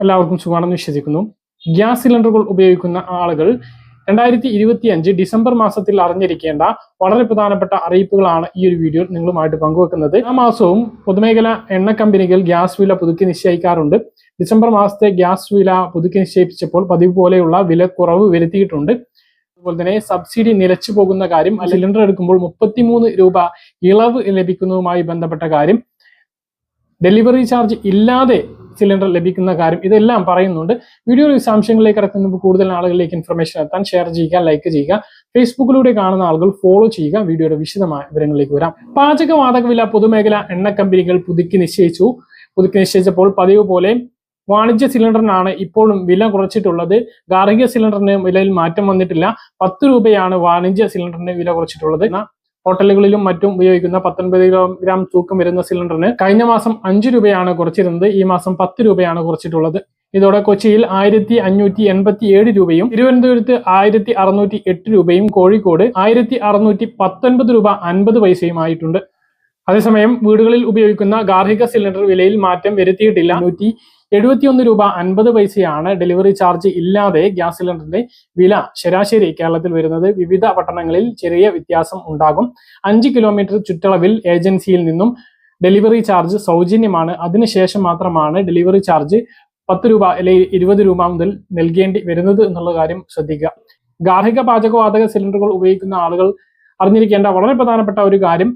എല്ലാവർക്കും സുഖമാണെന്ന് വിശ്വസിക്കുന്നു. ഗ്യാസ് സിലിണ്ടറുകൾ ഉപയോഗിക്കുന്ന ആളുകൾ രണ്ടായിരത്തി ഇരുപത്തി അഞ്ച് ഡിസംബർ മാസത്തിൽ അറിഞ്ഞിരിക്കേണ്ട വളരെ പ്രധാനപ്പെട്ട അറിയിപ്പുകളാണ് ഈ ഒരു വീഡിയോയിൽ നിങ്ങളുമായിട്ട് പങ്കുവെക്കുന്നത്. ആ മാസവും പൊതുമേഖല എണ്ണ കമ്പനികൾ ഗ്യാസ് വില പുതുക്കി നിശ്ചയിക്കാറുണ്ട്. ഡിസംബർ മാസത്തെ ഗ്യാസ് വില പുതുക്കി നിശ്ചയിപ്പിച്ചപ്പോൾ പതിവ് പോലെയുള്ള വില കുറവ് വരുത്തിയിട്ടുണ്ട്. അതുപോലെ തന്നെ സബ്സിഡി നിലച്ചു പോകുന്ന കാര്യം സിലിണ്ടർ എടുക്കുമ്പോൾ മുപ്പത്തിമൂന്ന് രൂപ ഇളവ് ലഭിക്കുന്നതുമായി ബന്ധപ്പെട്ട കാര്യം ഡെലിവറി ചാർജ് ഇല്ലാതെ സിലിണ്ടർ ലഭിക്കുന്ന കാര്യം ഇതെല്ലാം പറയുന്നുണ്ട്. വീഡിയോ വിശദാംശങ്ങളിലേക്ക് ഇറക്കുന്ന കൂടുതൽ ആളുകളിലേക്ക് ഇൻഫർമേഷൻ എത്താൻ ഷെയർ ചെയ്യുക ലൈക്ക് ചെയ്യുക. ഫേസ്ബുക്കിലൂടെ കാണുന്ന ആളുകൾ ഫോളോ ചെയ്യുക. വീഡിയോയുടെ വിശദമായ വിവരങ്ങളിലേക്ക് വരാം. പാചകവാതക വില പൊതുമേഖല എണ്ണ കമ്പനികൾ പുതുക്കി നിശ്ചയിച്ചു. പുതുക്കി നിശ്ചയിച്ചപ്പോൾ പതിവ് പോലെ വാണിജ്യ സിലിണ്ടറിനാണ് ഇപ്പോഴും വില കുറച്ചിട്ടുള്ളത്. ഗാർഹിക സിലിണ്ടറിന് വിലയിൽ മാറ്റം വന്നിട്ടില്ല. പത്ത് രൂപയാണ് വാണിജ്യ സിലിണ്ടറിന് വില കുറച്ചിട്ടുള്ളത്. ഹോട്ടലുകളിലും മറ്റും ഉപയോഗിക്കുന്ന പത്തൊൻപത് കിലോഗ്രാം തൂക്കം വരുന്ന സിലിണ്ടറിന് കഴിഞ്ഞ മാസം അഞ്ച് രൂപയാണ് കുറച്ചിരുന്നത്. ഈ മാസം പത്ത് രൂപയാണ് കുറച്ചിട്ടുള്ളത്. ഇതോടെ കൊച്ചിയിൽ ആയിരത്തി അഞ്ഞൂറ്റി എൺപത്തി ഏഴ് രൂപയും തിരുവനന്തപുരത്ത് ആയിരത്തി അറുന്നൂറ്റി എട്ട് രൂപയും കോഴിക്കോട് ആയിരത്തി അറുന്നൂറ്റി പത്തൊൻപത് രൂപ അൻപത് പൈസയും ആയിട്ടുണ്ട്. അതേസമയം വീടുകളിൽ ഉപയോഗിക്കുന്ന ഗാർഹിക സിലിണ്ടർ വിലയിൽ മാറ്റം വരുത്തിയിട്ടില്ല. നൂറ്റി എഴുപത്തിയൊന്ന് രൂപ അൻപത് പൈസയാണ് ഡെലിവറി ചാർജ് ഇല്ലാതെ ഗ്യാസ് സിലിണ്ടറിന്റെ വില ശരാശരി കേരളത്തിൽ വരുന്നത് വിവിധ പട്ടണങ്ങളിൽ ചെറിയ വ്യത്യാസം ഉണ്ടാകും. അഞ്ച് കിലോമീറ്റർ ചുറ്റളവിൽ ഏജൻസിയിൽ നിന്നും ഡെലിവറി ചാർജ് സൗജന്യമാണ്. അതിനുശേഷം മാത്രമാണ് ഡെലിവറി ചാർജ് പത്ത് രൂപ അല്ലെങ്കിൽ ഇരുപത് രൂപ മുതൽ നൽകേണ്ടി വരുന്നത് എന്നുള്ള കാര്യം ശ്രദ്ധിക്കുക. ഗാർഹിക പാചകവാതക സിലിണ്ടറുകൾ ഉപയോഗിക്കുന്ന ആളുകൾ അറിഞ്ഞിരിക്കേണ്ട വളരെ പ്രധാനപ്പെട്ട ഒരു കാര്യം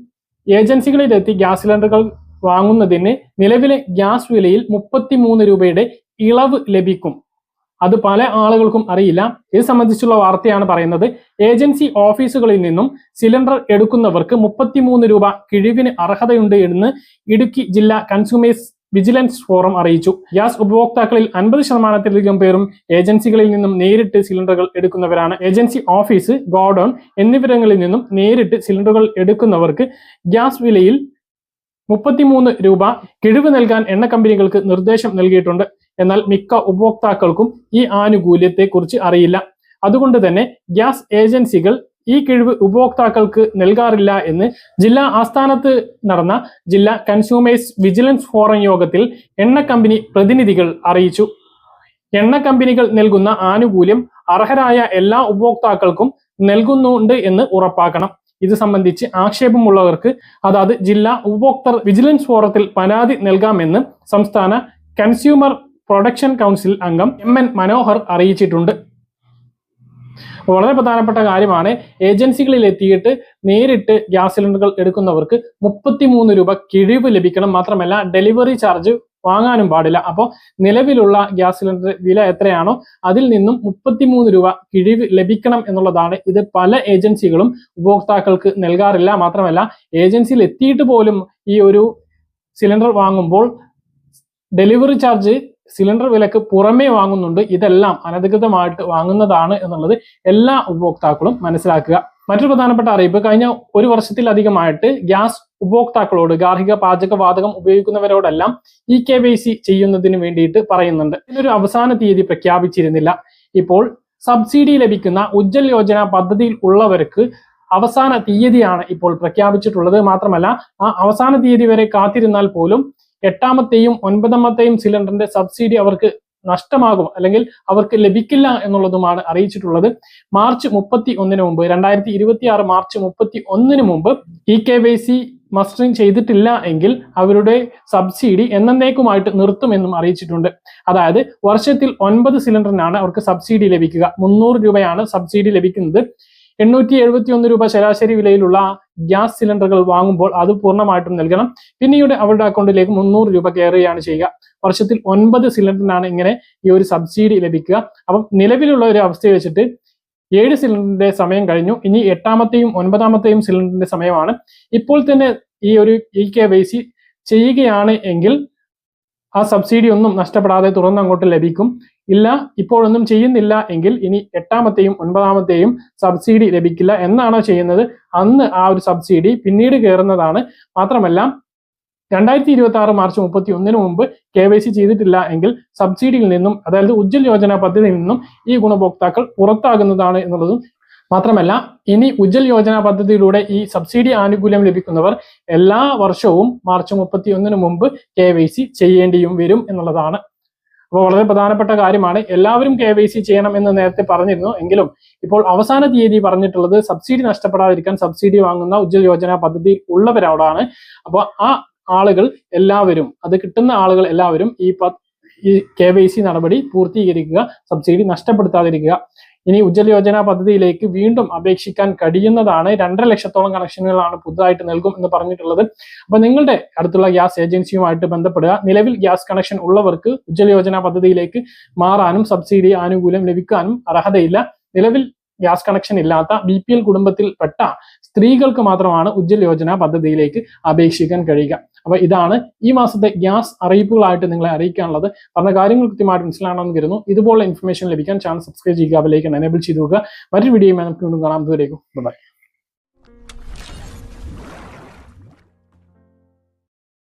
ഏജൻസികളിലെത്തി ഗ്യാസ് സിലിണ്ടറുകൾ വാങ്ങുന്നതിന് നിലവിലെ ഗ്യാസ് വിലയിൽ മുപ്പത്തിമൂന്ന് രൂപയുടെ ഇളവ് ലഭിക്കും. അത് പല ആളുകൾക്കും അറിയില്ല. ഇത് സംബന്ധിച്ചുള്ള വാർത്തയാണ് പറയുന്നത്. ഏജൻസി ഓഫീസുകളിൽ നിന്നും സിലിണ്ടർ എടുക്കുന്നവർക്ക് മുപ്പത്തിമൂന്ന് രൂപ കിഴിവിന് അർഹതയുണ്ട് എന്ന് ഇടുക്കി ജില്ലാ കൺസ്യൂമേഴ്സ് വിജിലൻസ് ഫോറം അറിയിച്ചു. ഗ്യാസ് ഉപഭോക്താക്കളിൽ അൻപത് ശതമാനത്തിലധികം പേരും ഏജൻസികളിൽ നിന്നും നേരിട്ട് സിലിണ്ടറുകൾ എടുക്കുന്നവരാണ്. ഏജൻസി ഓഫീസ് ഗോഡൌൺ എന്നിവിടങ്ങളിൽ നിന്നും നേരിട്ട് സിലിണ്ടറുകൾ എടുക്കുന്നവർക്ക് ഗ്യാസ് വിലയിൽ മുപ്പത്തിമൂന്ന് രൂപ കിഴിവ് നൽകാൻ എണ്ണ കമ്പനികൾക്ക് നിർദ്ദേശം നൽകിയിട്ടുണ്ട്. എന്നാൽ മിക്ക ഉപഭോക്താക്കൾക്കും ഈ ആനുകൂല്യത്തെക്കുറിച്ച് അറിയില്ല. അതുകൊണ്ട് തന്നെ ഗ്യാസ് ഏജൻസികൾ ഈ കിഴിവ് ഉപഭോക്താക്കൾക്ക് നൽകാറില്ല എന്ന് ജില്ലാ ആസ്ഥാനത്ത് നടന്ന ജില്ലാ കൺസ്യൂമേഴ്സ് വിജിലൻസ് ഫോറം യോഗത്തിൽ എണ്ണ കമ്പനി പ്രതിനിധികൾ അറിയിച്ചു. എണ്ണ കമ്പനികൾ നൽകുന്ന ആനുകൂല്യം അർഹരായ എല്ലാ ഉപഭോക്താക്കൾക്കും നൽകുന്നുണ്ട് എന്ന് ഉറപ്പാക്കണം. ഇത് സംബന്ധിച്ച് ആക്ഷേപമുള്ളവർക്ക് അതാത് ജില്ലാ ഉപഭോക്തൃ വിജിലൻസ് ഫോറത്തിൽ പരാതി നൽകാമെന്ന് സംസ്ഥാന കൺസ്യൂമർ പ്രൊഡക്ഷൻ കൗൺസിൽ അംഗം എം എൻ മനോഹർ അറിയിച്ചിട്ടുണ്ട്. വളരെ പ്രധാനപ്പെട്ട കാര്യമാണ് ഏജൻസികളിൽ എത്തിയിട്ട് നേരിട്ട് ഗ്യാസ് സിലിണ്ടറുകൾ എടുക്കുന്നവർക്ക് മുപ്പത്തിമൂന്ന് രൂപ കിഴിവ് ലഭിക്കണം. മാത്രമല്ല ഡെലിവറി ചാർജ് വാങ്ങാനും പാടില്ല. അപ്പോൾ നിലവിലുള്ള ഗ്യാസ് സിലിണ്ടർ വില എത്രയാണോ അതിൽ നിന്നും മുപ്പത്തിമൂന്ന് രൂപ കിഴിവ് ലഭിക്കണം എന്നുള്ളതാണ്. ഇത് പല ഏജൻസികളും ഉപഭോക്താക്കൾക്ക് നൽകാറില്ല. മാത്രമല്ല ഏജൻസിയിൽ എത്തിയിട്ട് പോലും ഈ ഒരു സിലിണ്ടർ വാങ്ങുമ്പോൾ ഡെലിവറി ചാർജ് സിലിണ്ടർ വിലക്ക് പുറമേ വാങ്ങുന്നുണ്ട്. ഇതെല്ലാം അനധികൃതമായിട്ട് വാങ്ങുന്നതാണ് എന്നുള്ളത് എല്ലാ ഉപഭോക്താക്കളും മനസ്സിലാക്കുക. മറ്റൊരു പ്രധാനപ്പെട്ട അറിയിപ്പ് കഴിഞ്ഞ ഒരു വർഷത്തിലധികമായിട്ട് ഗ്യാസ് ഉപഭോക്താക്കളോട് ഗാർഹിക പാചക വാതകം ഉപയോഗിക്കുന്നവരോടെല്ലാം ഇ കെ വൈ സി ചെയ്യുന്നതിന് വേണ്ടിയിട്ട് പറയുന്നുണ്ട്. ഇതിനൊരു അവസാന തീയതി പ്രഖ്യാപിച്ചിരുന്നില്ല. ഇപ്പോൾ സബ്സിഡി ലഭിക്കുന്ന ഉജ്ജൽ യോജന പദ്ധതിയിൽ ഉള്ളവർക്ക് അവസാന തീയതിയാണ് ഇപ്പോൾ പ്രഖ്യാപിച്ചിട്ടുള്ളത്. മാത്രമല്ല ആ അവസാന തീയതി വരെ കാത്തിരുന്നാൽ പോലും എട്ടാമത്തെയും ഒൻപതാമത്തെയും സിലിണ്ടറിന്റെ സബ്സിഡി അവർക്ക് നഷ്ടമാകും അല്ലെങ്കിൽ അവർക്ക് ലഭിക്കില്ല എന്നുള്ളതുമാണ് അറിയിച്ചിട്ടുള്ളത്. മാർച്ച് മുപ്പത്തി ഒന്നിന് മുമ്പ് രണ്ടായിരത്തി ഇരുപത്തി ആറ് മാർച്ച് മുപ്പത്തി ഒന്നിന് മുമ്പ് E K Y C mustering ചെയ്തിട്ടില്ല എങ്കിൽ അവരുടെ സബ്സിഡി എന്നേക്കുമായിട്ട് നിർത്തുമെന്നും അറിയിച്ചിട്ടുണ്ട്. അതായത് വർഷത്തിൽ ഒൻപത് സിലിണ്ടറിനാണ് അവർക്ക് സബ്സിഡി ലഭിക്കുക. മുന്നൂറ് രൂപയാണ് സബ്സിഡി ലഭിക്കുന്നത്. എണ്ണൂറ്റി എഴുപത്തി ഒന്ന് രൂപ ശരാശരി വിലയിലുള്ള ഗ്യാസ് സിലിണ്ടറുകൾ വാങ്ങുമ്പോൾ അത് പൂർണമായിട്ടും നൽകണം. പിന്നീട് അവരുടെ അക്കൗണ്ടിലേക്ക് മുന്നൂറ് രൂപ കയറുകയാണ് ചെയ്യുക. വർഷത്തിൽ ഒൻപത് സിലിണ്ടറിനാണ് ഇങ്ങനെ ഈ ഒരു സബ്സിഡി ലഭിക്കുക. അപ്പം നിലവിലുള്ള ഒരു അവസ്ഥ വെച്ചിട്ട് ഏഴ് സിലിണ്ടറിന്റെ സമയം കഴിഞ്ഞു. ഇനി എട്ടാമത്തെയും ഒൻപതാമത്തെയും സിലിണ്ടറിന്റെ സമയമാണ്. ഇപ്പോൾ തന്നെ ഈ ഒരു ഇ കെ വൈ സി ചെയ്യുകയാണ് എങ്കിൽ ആ സബ്സിഡി ഒന്നും നഷ്ടപ്പെടാതെ തുറന്ന് അങ്ങോട്ട് ലഭിക്കും. ഇല്ല ഇപ്പോഴൊന്നും ചെയ്യുന്നില്ല എങ്കിൽ ഇനി എട്ടാമത്തെയും ഒൻപതാമത്തെയും സബ്സിഡി ലഭിക്കില്ല എന്നാണോ ചെയ്യുന്നത്? അന്ന് ആ ഒരു സബ്സിഡി പിന്നീട് കയറുന്നതാണ്. മാത്രമല്ല രണ്ടായിരത്തി ഇരുപത്തി ആറ് മാർച്ച് മുപ്പത്തി ഒന്നിന് മുമ്പ് കെ വൈ സി ചെയ്തിട്ടില്ല എങ്കിൽ സബ്സിഡിയിൽ നിന്നും അതായത് ഉജ്ജ്വൽ യോജന പദ്ധതിയിൽ നിന്നും ഈ ഗുണഭോക്താക്കൾ പുറത്താകുന്നതാണ് എന്നുള്ളതും മാത്രമല്ല ഇനി ഉജ്ജൽ യോജന പദ്ധതിയിലൂടെ ഈ സബ്സിഡി ആനുകൂല്യം ലഭിക്കുന്നവർ എല്ലാ വർഷവും മാർച്ച് മുപ്പത്തി ഒന്നിന് മുമ്പ് കെ വൈ സി ചെയ്യേണ്ടിയും വരും എന്നുള്ളതാണ്. അപ്പോൾ വളരെ പ്രധാനപ്പെട്ട കാര്യമാണ്. എല്ലാവരും കെ വൈ സി ചെയ്യണം എന്ന് നേരത്തെ പറഞ്ഞിരുന്നു. എങ്കിലും ഇപ്പോൾ അവസാന തീയതി പറഞ്ഞിട്ടുള്ളത് സബ്സിഡി നഷ്ടപ്പെടാതിരിക്കാൻ സബ്സിഡി വാങ്ങുന്ന ഉജ്ജൽ യോജന പദ്ധതി ഉള്ളവരോടാണ് അപ്പോൾ ആ ആളുകൾ എല്ലാവരും അത് കിട്ടുന്ന ആളുകൾ എല്ലാവരും ഈ ഈ കെ വൈ സി നടപടി പൂർത്തീകരിക്കുക സബ്സിഡി നഷ്ടപ്പെടുത്താതിരിക്കുക. ഇനി ഉജ്ജ്വൽ യോജന പദ്ധതിയിലേക്ക് വീണ്ടും അപേക്ഷിക്കാൻ കഴിയുന്നതാണ് രണ്ടര ലക്ഷത്തോളം കണക്ഷനുകളാണ് പുതുതായിട്ട് നൽകും എന്ന് പറഞ്ഞിട്ടുള്ളത്. അപ്പൊ നിങ്ങളുടെ അടുത്തുള്ള ഗ്യാസ് ഏജൻസിയുമായിട്ട് ബന്ധപ്പെടുക. നിലവിൽ ഗ്യാസ് കണക്ഷൻ ഉള്ളവർക്ക് ഉജ്ജ്വല യോജന പദ്ധതിയിലേക്ക് മാറാനും സബ്സിഡി ആനുകൂല്യം ലഭിക്കാനും അർഹതയില്ല. നിലവിൽ ഗ്യാസ് കണക്ഷൻ ഇല്ലാത്ത ബി പി എൽ കുടുംബത്തിൽപ്പെട്ട സ്ത്രീകൾക്ക് മാത്രമാണ് ഉജ്ജ്വൽ യോജന പദ്ധതിയിലേക്ക് അപേക്ഷിക്കാൻ കഴിയുക. അപ്പൊ ഇതാണ് ഈ മാസത്തെ ഗ്യാസ് അറിയിപ്പുകളായിട്ട് നിങ്ങളെ അറിയിക്കാനുള്ളത്. പറഞ്ഞ കാര്യങ്ങൾ കൃത്യമായിട്ട് മനസ്സിലാണെന്ന് കരുതുന്നു. ഇതുപോലുള്ള ഇൻഫർമേഷൻ ലഭിക്കാൻ ചാനൽ സബ്സ്ക്രൈബ് ചെയ്യുക അതിലേക്ക് എനേബിൾ ചെയ്തു മറ്റൊരു വീഡിയോയുമായി നമുക്ക് വീണ്ടും കാണാം. ഇതുവരേക്കും ബൈ